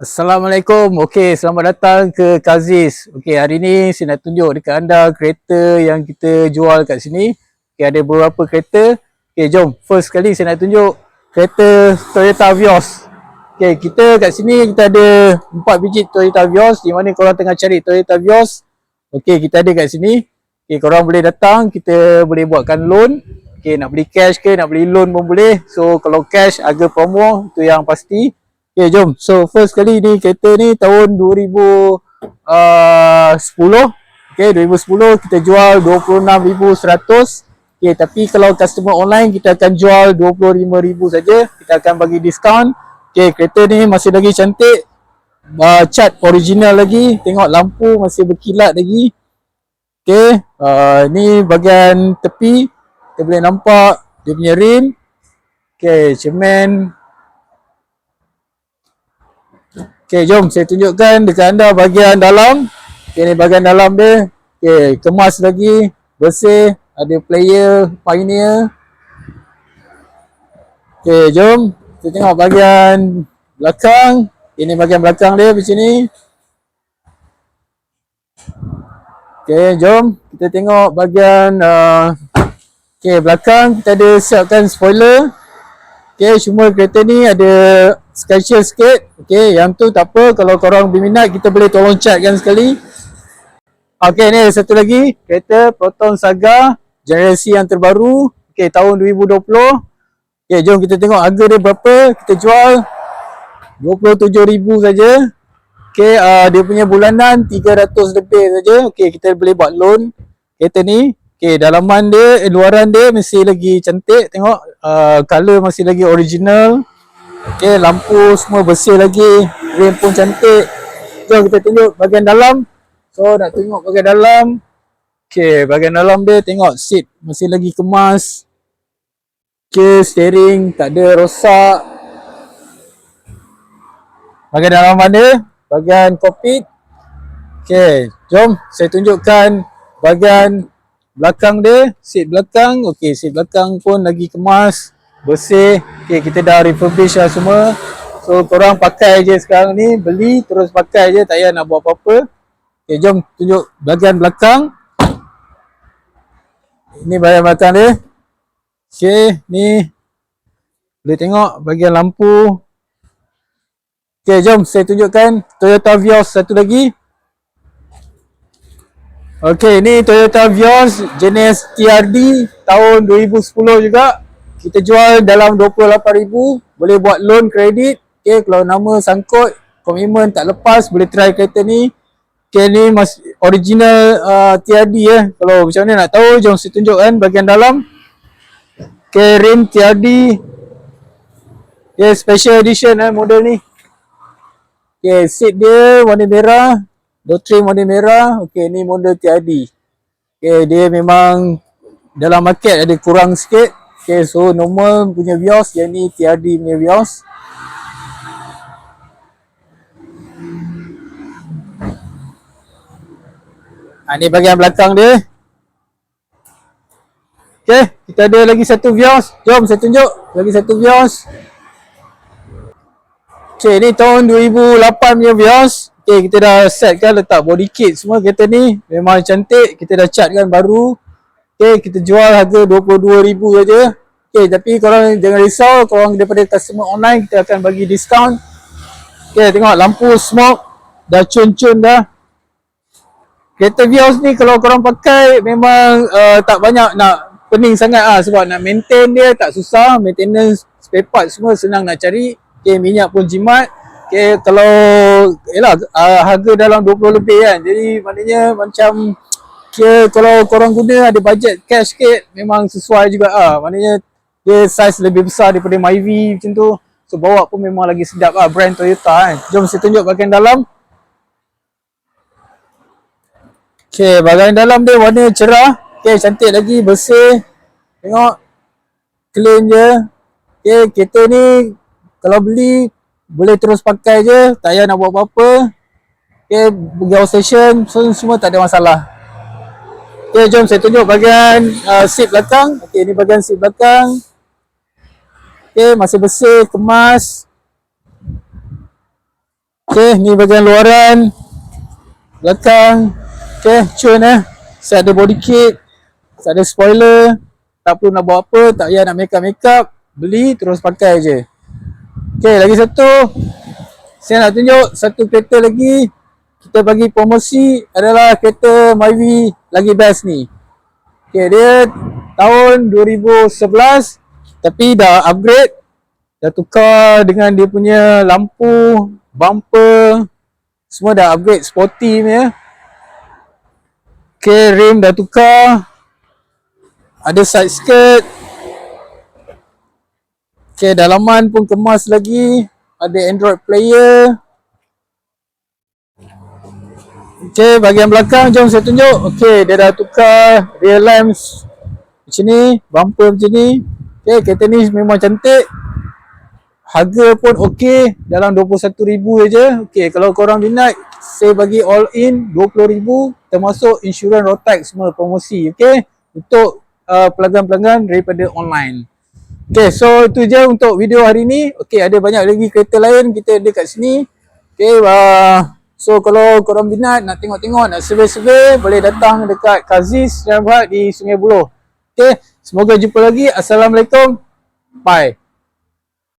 Assalamualaikum. Okey, selamat datang ke Kazis. Okey, hari ni saya nak tunjuk dekat anda kereta yang kita jual kat sini. Okey, ada beberapa kereta. Okey, jom. First kali saya nak tunjuk kereta Toyota Vios. Okey, kita kat sini kita ada empat biji Toyota Vios di mana korang tengah cari Toyota Vios. Okey, kita ada kat sini. Okey, korang boleh datang, kita boleh buatkan loan. Okey, nak beli cash ke, nak beli loan pun boleh. So, kalau cash harga promo tu yang pasti. Okay, jom. So, first kali ni kereta ni tahun 2010. Okay, 2010 kita jual 26,100. Okay, tapi kalau customer online kita akan jual 25,000 saja. Kita akan bagi diskaun. Okay, kereta ni masih lagi cantik. Uh, cat original lagi. Tengok lampu masih berkilat lagi. Okay, uh, ni bahagian tepi. Kita boleh nampak dia punya rim. Okay, cermin Okay, jom saya tunjukkan dekat anda bahagian dalam. Okay, ni bahagian dalam dia. Okay, kemas lagi, bersih, ada player, pioneer. Okay, jom kita tengok bahagian belakang. Ini bahagian belakang dia macam ni. Okay, jom kita tengok bahagian uh, Okay, belakang kita ada siapkan spoiler. Okay, semua kereta ni ada skyshield sikit. Okay, yang tu tak apa. Kalau korang berminat, kita boleh tolong catkan sekali. Okay, ni ada satu lagi. Kereta Proton Saga. Generasi yang terbaru. Okay, tahun 2020. Okay, jom kita tengok harga dia berapa. Kita jual RM27,000 saja. Okay, uh, dia punya bulanan 300 lebih saja. Okay, kita boleh buat loan kereta ni. Okay, dalaman dia, eh, luaran dia masih lagi cantik. Tengok, uh, color masih lagi original. Okay, lampu semua bersih lagi. Rim pun cantik. Jom kita tunjuk bahagian dalam. So, nak tengok bahagian dalam. Okay, bahagian dalam dia tengok seat masih lagi kemas. Okay, steering tak ada rosak. Bahagian dalam mana? Bahagian cockpit. Okay, jom saya tunjukkan bahagian belakang dia, seat belakang. Okey, seat belakang pun lagi kemas, bersih. Okey, kita dah refurbish lah semua. So, korang pakai je sekarang ni, beli terus pakai je, tak payah nak buat apa-apa. Okey, jom tunjuk bahagian belakang. Ini bahagian belakang dia. Okey, ni boleh tengok bahagian lampu. Okey, jom saya tunjukkan Toyota Vios satu lagi. Okey, ni Toyota Vios jenis TRD tahun 2010 juga. Kita jual dalam 28,000, boleh buat loan kredit. Okey, kalau nama sangkut, komitmen tak lepas, boleh try kereta ni. Okey, ni mas original uh, TRD ya. Eh. Kalau macam mana nak tahu, jom saya tunjukkan bahagian dalam. Okey, rim TRD. Okey, special edition eh model ni. Okey, seat dia warna merah, Doctrine model merah, okey ni model TRD. Okey dia memang dalam market ada kurang sikit. Okey so normal punya Vios, yang ni TRD punya Vios. Ha, ni bahagian belakang dia. Okey, kita ada lagi satu Vios. Jom saya tunjuk lagi satu Vios. Okey, ni tahun 2008 punya Vios. Okay, kita dah set kan letak body kit semua kereta ni Memang cantik, kita dah catkan baru. Okay, kita jual harga RM22,000 saja. Okay, tapi korang jangan risau Korang daripada customer online, kita akan bagi diskaun Okay, tengok lampu smoke Dah cun-cun dah. Kereta Vios ni kalau korang pakai Memang uh, tak banyak nak pening sangat lah Sebab nak maintain dia tak susah. Maintenance spare part semua senang nak cari. Okay, minyak pun jimat Okay, kalau yalah, uh, harga dalam 20 lebih kan. Jadi maknanya macam kira kalau korang guna ada bajet cash sikit memang sesuai juga ah. Maknanya dia size lebih besar daripada Myvi macam tu. So bawa pun memang lagi sedap ah brand Toyota kan. Jom saya tunjuk bahagian dalam. Okay, bahagian dalam dia warna cerah. Okay, cantik lagi, bersih. Tengok. Clean je. Okay, kereta ni kalau beli boleh terus pakai je, tak payah nak buat apa-apa. Okay, pergi outstation, so, semua tak ada masalah. Okay, jom saya tunjuk bahagian uh, seat belakang. Okay, ni bahagian seat belakang. Okay, masih bersih, kemas. Okay, ni bahagian luaran. Belakang. Okay, cun eh. Saya ada body kit. Saya ada spoiler. Tak perlu nak buat apa. Tak payah nak make up make up. Beli terus pakai je. Okay, lagi satu. Saya nak tunjuk satu kereta lagi. Kita bagi promosi adalah kereta Myvi lagi best ni. Okay, dia tahun 2011 tapi dah upgrade. Dah tukar dengan dia punya lampu, bumper, semua dah upgrade sporty punya. Okay, rim dah tukar. Ada side skirt. Okay, dalaman pun kemas lagi. Ada Android player. Okay, bahagian belakang jom saya tunjuk. Okay, dia dah tukar rear lamps macam ni, bumper macam ni. Okay, kereta ni memang cantik. Harga pun okey, dalam 21,000 je. Okay, kalau korang minat, saya bagi all in 20,000 termasuk insurans road tax semua promosi. Okay, untuk uh, pelanggan-pelanggan daripada online. Okay, so itu je untuk video hari ni. Okay, ada banyak lagi kereta lain kita ada kat sini. Okay, uh, so kalau korang minat nak tengok-tengok, nak survey-survey, boleh datang dekat Kaziz dan Berhad di Sungai Buloh. Okay, semoga jumpa lagi. Assalamualaikum. Bye.